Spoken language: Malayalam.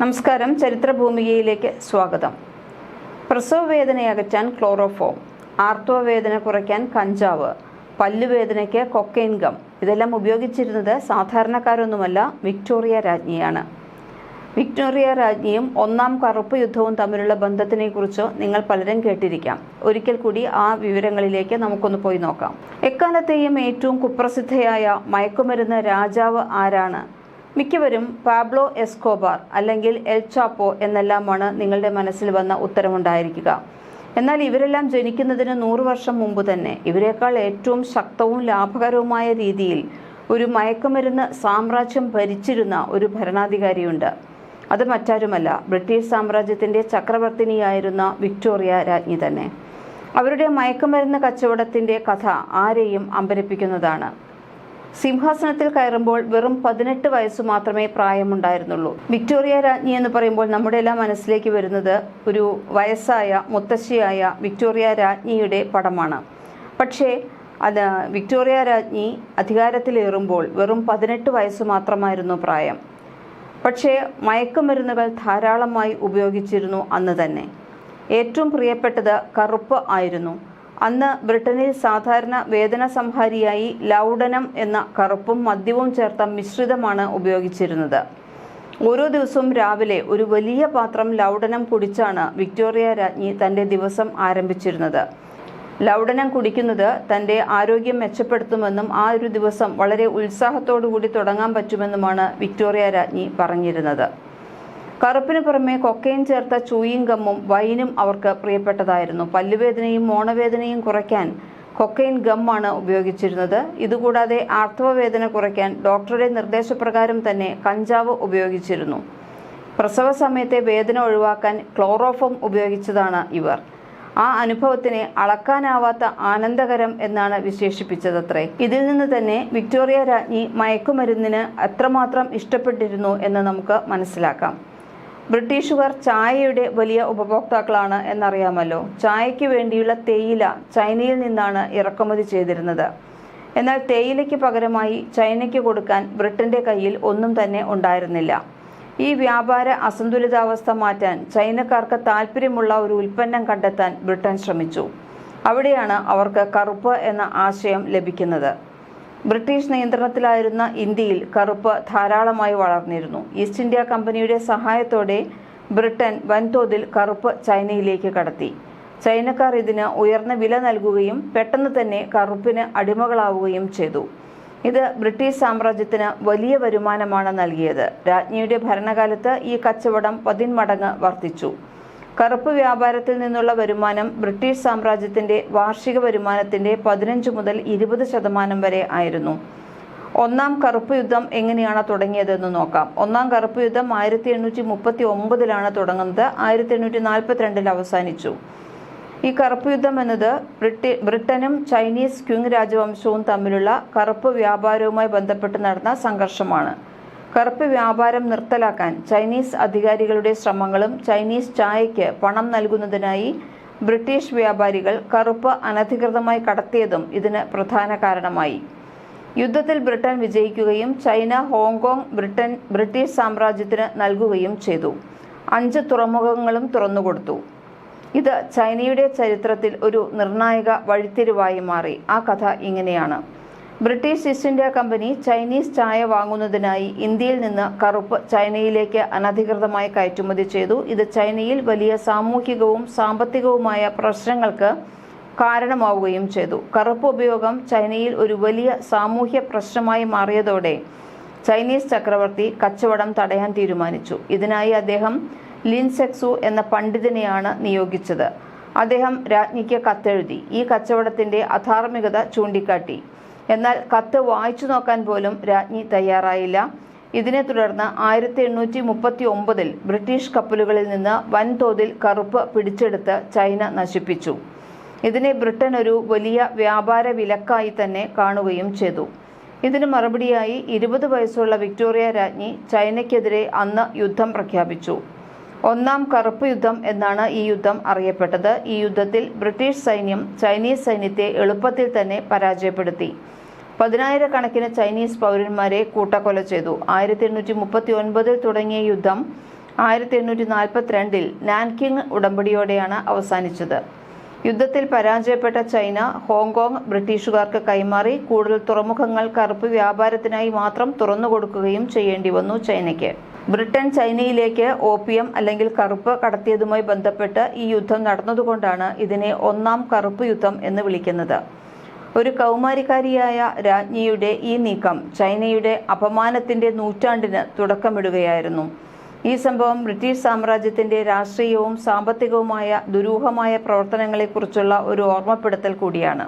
നമസ്കാരം. ചരിത്രഭൂമികയിലേക്ക് സ്വാഗതം. പ്രസവ വേദന അകറ്റാൻ ക്ലോറോഫോം ആർത്തവവേദന കുറയ്ക്കാൻ കഞ്ചാവ് പല്ലുവേദനയ്ക്ക് കൊക്കൈൻ ഗം. ഇതെല്ലാം ഉപയോഗിച്ചിരുന്നത് സാധാരണക്കാരൊന്നുമല്ല വിക്ടോറിയ രാജ്ഞിയാണ്. വിക്ടോറിയ രാജ്ഞിയും ഒന്നാം കറുപ്പ് യുദ്ധവും തമ്മിലുള്ള ബന്ധത്തിനെക്കുറിച്ചോ നിങ്ങൾ പലരും കേട്ടിരിക്കാം. ഒരിക്കൽ കൂടി ആ വിവരങ്ങളിലേക്ക് നമുക്കൊന്ന് പോയി നോക്കാം. എക്കാലത്തെയും ഏറ്റവും കുപ്രസിദ്ധയായ മയക്കുമരുന്ന് രാജാവ് ആരാണ്? മിക്കവരും പാബ്ലോ എസ്കോബാർ അല്ലെങ്കിൽ എൽ ചാപ്പോ എന്നെല്ലാമാണ് നിങ്ങളുടെ മനസ്സിൽ വന്ന ഉത്തരമുണ്ടായിരിക്കുക. എന്നാൽ ഇവരെല്ലാം ജനിക്കുന്നതിന് നൂറ് വർഷം മുമ്പ് തന്നെ ഇവരെക്കാൾ ഏറ്റവും ശക്തവും ലാഭകരവുമായ രീതിയിൽ ഒരു മയക്കുമരുന്ന് സാമ്രാജ്യം ഭരിച്ചിരുന്ന ഒരു ഭരണാധികാരിയുണ്ട്. അത് മറ്റാരുമല്ല ബ്രിട്ടീഷ് സാമ്രാജ്യത്തിന്റെ ചക്രവർത്തിനിയായിരുന്ന വിക്ടോറിയ രാജ്ഞി തന്നെ. അവരുടെ മയക്കുമരുന്ന് കച്ചവടത്തിന്റെ കഥ ആരെയും അമ്പരപ്പിക്കുന്നതാണ്. സിംഹാസനത്തിൽ കയറുമ്പോൾ വെറും പതിനെട്ട് വയസ്സ് മാത്രമേ പ്രായമുണ്ടായിരുന്നുള്ളൂ. വിക്ടോറിയ രാജ്ഞി എന്ന് പറയുമ്പോൾ നമ്മുടെ എല്ലാം മനസ്സിലേക്ക് വരുന്നത് ഒരു വയസ്സായ മുത്തശ്ശിയായ വിക്ടോറിയ രാജ്ഞിയുടെ പടമാണ്. പക്ഷേ അത് വിക്ടോറിയ രാജ്ഞി അധികാരത്തിലേറുമ്പോൾ വെറും പതിനെട്ട് വയസ്സ് മാത്രമായിരുന്നു പ്രായം. പക്ഷേ മയക്കുമരുന്നുകൾ ധാരാളമായി ഉപയോഗിച്ചിരുന്നു അന്ന് തന്നെ. ഏറ്റവും പ്രിയപ്പെട്ടത് കറുപ്പ് ആയിരുന്നു. അന്ന് ബ്രിട്ടനിൽ സാധാരണ വേദന സംഹാരിയായി ലൗഡനം എന്ന കറുപ്പും മദ്യവും ചേർത്ത മിശ്രിതമാണ് ഉപയോഗിച്ചിരുന്നത്. ഓരോ ദിവസവും രാവിലെ ഒരു വലിയ പാത്രം ലൗഡനം കുടിച്ചാണ് വിക്ടോറിയ രാജ്ഞി തന്റെ ദിവസം ആരംഭിച്ചിരുന്നത്. ലൗഡനം കുടിക്കുന്നത് തന്റെ ആരോഗ്യം മെച്ചപ്പെടുത്തുമെന്നും ആ ഒരു ദിവസം വളരെ ഉത്സാഹത്തോടു കൂടി തുടങ്ങാൻ പറ്റുമെന്നുമാണ് വിക്ടോറിയ രാജ്ഞി പറഞ്ഞിരുന്നത്. കറുപ്പിന് പുറമെ കൊക്കൈൻ ചേർത്ത ചൂയിങ് ഗമ്മും വൈനും അവർക്ക് പ്രിയപ്പെട്ടതായിരുന്നു. പല്ലുവേദനയും മോണവേദനയും കുറയ്ക്കാൻ കൊക്കൈൻ ഗമ്മാണ് ഉപയോഗിച്ചിരുന്നത്. ഇതുകൂടാതെ ആർത്തവവേദന കുറയ്ക്കാൻ ഡോക്ടറുടെ നിർദ്ദേശപ്രകാരം തന്നെ കഞ്ചാവ് ഉപയോഗിച്ചിരുന്നു. പ്രസവ സമയത്തെ വേദന ഒഴിവാക്കാൻ ക്ലോറോഫോം ഉപയോഗിച്ചതാണ് ഇവർ. ആ അനുഭവത്തിനെ അളക്കാനാവാത്ത ആനന്ദകരം എന്നാണ് വിശേഷിപ്പിച്ചതത്രേ. ഇതിൽ നിന്ന് തന്നെ വിക്ടോറിയ രാജ്ഞി മയക്കുമരുന്നിന് എത്രമാത്രം ഇഷ്ടപ്പെട്ടിരുന്നു എന്ന് നമുക്ക് മനസ്സിലാക്കാം. ബ്രിട്ടീഷുകാർ ചായയുടെ വലിയ ഉപഭോക്താക്കളാണ് എന്നറിയാമല്ലോ. ചായയ്ക്ക് വേണ്ടിയുള്ള തേയില ചൈനയിൽ നിന്നാണ് ഇറക്കുമതി ചെയ്തിരുന്നത്. എന്നാൽ തേയിലയ്ക്ക് പകരമായി ചൈനയ്ക്ക് കൊടുക്കാൻ ബ്രിട്ടന്റെ കയ്യിൽ ഒന്നും തന്നെ ഉണ്ടായിരുന്നില്ല. ഈ വ്യാപാര അസന്തുലിതാവസ്ഥ മാറ്റാൻ ചൈനക്കാർക്ക് താല്പര്യമുള്ള ഒരു ഉൽപ്പന്നം കണ്ടെത്താൻ ബ്രിട്ടൻ ശ്രമിച്ചു. അവിടെയാണ് അവർക്ക് കറുപ്പ് എന്ന ആശയം ലഭിക്കുന്നത്. ബ്രിട്ടീഷ് നിയന്ത്രണത്തിലായിരുന്ന ഇന്ത്യയിൽ കറുപ്പ് ധാരാളമായി വളർന്നിരുന്നു. ഈസ്റ്റ് ഇന്ത്യ കമ്പനിയുടെ സഹായത്തോടെ ബ്രിട്ടൻ വൻതോതിൽ കറുപ്പ് ചൈനയിലേക്ക് കടത്തി. ചൈനക്കാർ ഇതിന് ഉയർന്ന വില നൽകുകയും പെട്ടെന്ന് തന്നെ കറുപ്പിന് അടിമകളാവുകയും ചെയ്തു. ഇത് ബ്രിട്ടീഷ് സാമ്രാജ്യത്തിന് വലിയ വരുമാനമാണ് നൽകിയത്. രാജ്ഞിയുടെ ഭരണകാലത്ത് ഈ കച്ചവടം പതിന്മടങ്ങ് വർദ്ധിച്ചു. കറുപ്പ് വ്യാപാരത്തിൽ നിന്നുള്ള വരുമാനം ബ്രിട്ടീഷ് സാമ്രാജ്യത്തിന്റെ വാർഷിക വരുമാനത്തിന്റെ പതിനഞ്ച് മുതൽ ഇരുപത് ശതമാനം വരെ ആയിരുന്നു. ഒന്നാം കറുപ്പ് യുദ്ധം എങ്ങനെയാണ് തുടങ്ങിയതെന്ന് നോക്കാം. ഒന്നാം കറുപ്പ് യുദ്ധം ആയിരത്തി എണ്ണൂറ്റി മുപ്പത്തി ഒമ്പതിലാണ് തുടങ്ങുന്നത്. ആയിരത്തി എണ്ണൂറ്റി നാൽപ്പത്തിരണ്ടിൽ അവസാനിച്ചു. ഈ കറുപ്പ് യുദ്ധം എന്നത് ബ്രിട്ടി ബ്രിട്ടനും ചൈനീസ് ക്യുങ് രാജവംശവും തമ്മിലുള്ള കറുപ്പ് വ്യാപാരവുമായി ബന്ധപ്പെട്ട് നടന്ന സംഘർഷമാണ്. കറുപ്പ് വ്യാപാരം നിർത്തലാക്കാൻ ചൈനീസ് അധികാരികളുടെ ശ്രമങ്ങളും ചൈനീസ് ചായയ്ക്ക് പണം നൽകുന്നതിനായി ബ്രിട്ടീഷ് വ്യാപാരികൾ കറുപ്പ് അനധികൃതമായി കടത്തിയതും ഇതിന് പ്രധാന കാരണമായി. യുദ്ധത്തിൽ ബ്രിട്ടൻ വിജയിക്കുകയും China Hong Kong Britain British സാമ്രാജ്യത്തിന് നൽകുകയും ചെയ്തു. അഞ്ച് തുറമുഖങ്ങളും തുറന്നുകൊടുത്തു. ഇത് ചൈനയുടെ ചരിത്രത്തിൽ ഒരു നിർണായക വഴിത്തിരിവായി മാറി. ആ കഥ ഇങ്ങനെയാണ്. British East India Company Chinese ചായ വാങ്ങുന്നതിനായി ഇന്ത്യയിൽ നിന്ന് കറുപ്പ് ചൈനയിലേക്ക് അനധികൃതമായി കയറ്റുമതി ചെയ്തു. ഇത് ചൈനയിൽ വലിയ സാമൂഹികവും സാമ്പത്തികവുമായ പ്രശ്നങ്ങൾക്ക് കാരണമാവുകയും ചെയ്തു. കറുപ്പ് ഉപയോഗം ചൈനയിൽ ഒരു വലിയ സാമൂഹ്യ പ്രശ്നമായി മാറിയതോടെ ചൈനീസ് ചക്രവർത്തി കച്ചവടം തടയാൻ തീരുമാനിച്ചു. ഇതിനായി അദ്ദേഹം ലിൻസെക്സു എന്ന പണ്ഡിതനെയാണ് നിയോഗിച്ചത്. അദ്ദേഹം രാജ്ഞിക്ക് കത്തെഴുതി. ഈ കച്ചവടത്തിന്റെ അധാർമികത ചൂണ്ടിക്കാട്ടി. എന്നാൽ കത്ത് വായിച്ചു നോക്കാൻ പോലും രാജ്ഞി തയ്യാറായില്ല. ഇതിനെ തുടർന്ന് ആയിരത്തി എണ്ണൂറ്റി മുപ്പത്തി ഒമ്പതിൽ ബ്രിട്ടീഷ് കപ്പലുകളിൽ നിന്ന് വൻതോതിൽ കറുപ്പ് പിടിച്ചെടുത്ത് ചൈന നശിപ്പിച്ചു. ഇതിനെ ബ്രിട്ടൻ ഒരു വലിയ വ്യാപാര വിലക്കായി തന്നെ കാണുകയും ചെയ്തു. ഇതിന് മറുപടിയായി ഇരുപത് വയസ്സുള്ള വിക്ടോറിയ രാജ്ഞി ചൈനയ്ക്കെതിരെ അന്ന് യുദ്ധം പ്രഖ്യാപിച്ചു. ഒന്നാം കറുപ്പ് യുദ്ധം എന്നാണ് ഈ യുദ്ധം അറിയപ്പെട്ടത്. ഈ യുദ്ധത്തിൽ ബ്രിട്ടീഷ് സൈന്യം ചൈനീസ് സൈന്യത്തെ എളുപ്പത്തിൽ തന്നെ പരാജയപ്പെടുത്തി. പതിനായിരക്കണക്കിന് ചൈനീസ് പൗരന്മാരെ കൂട്ടക്കൊല ചെയ്തു. ആയിരത്തി എണ്ണൂറ്റി മുപ്പത്തി ഒൻപതിൽ തുടങ്ങിയ യുദ്ധം ആയിരത്തി എണ്ണൂറ്റി നാൽപ്പത്തിരണ്ടിൽ നാൻകിങ് ഉടമ്പടിയോടെയാണ് അവസാനിച്ചത്. യുദ്ധത്തിൽ പരാജയപ്പെട്ട ചൈന ഹോങ്കോങ് ബ്രിട്ടീഷുകാർക്ക് കൈമാറി കൂടുതൽ തുറമുഖങ്ങൾ കറുപ്പ് വ്യാപാരത്തിനായി മാത്രം തുറന്നുകൊടുക്കുകയും ചെയ്യേണ്ടി വന്നു ചൈനയ്ക്ക്. ബ്രിട്ടൻ ചൈനയിലേക്ക് ഓപ്പിയം അല്ലെങ്കിൽ കറുപ്പ് കടത്തിയതുമായി ബന്ധപ്പെട്ട് ഈ യുദ്ധം നടന്നതുകൊണ്ടാണ് ഇതിനെ ഒന്നാം കറുപ്പ് യുദ്ധം എന്ന് വിളിക്കുന്നത്. ഒരു കൗമാരിക്കാരിയായ രാജ്ഞിയുടെ ഈ നീക്കം ചൈനയുടെ അപമാനത്തിന്റെ നൂറ്റാണ്ടിന് തുടക്കമിടുകയായിരുന്നു. ഈ സംഭവം ബ്രിട്ടീഷ് സാമ്രാജ്യത്തിന്റെ രാഷ്ട്രീയവും സാമ്പത്തികവുമായ ദുരൂഹമായ പ്രവർത്തനങ്ങളെക്കുറിച്ചുള്ള ഒരു ഓർമ്മപ്പെടുത്തൽ കൂടിയാണ്.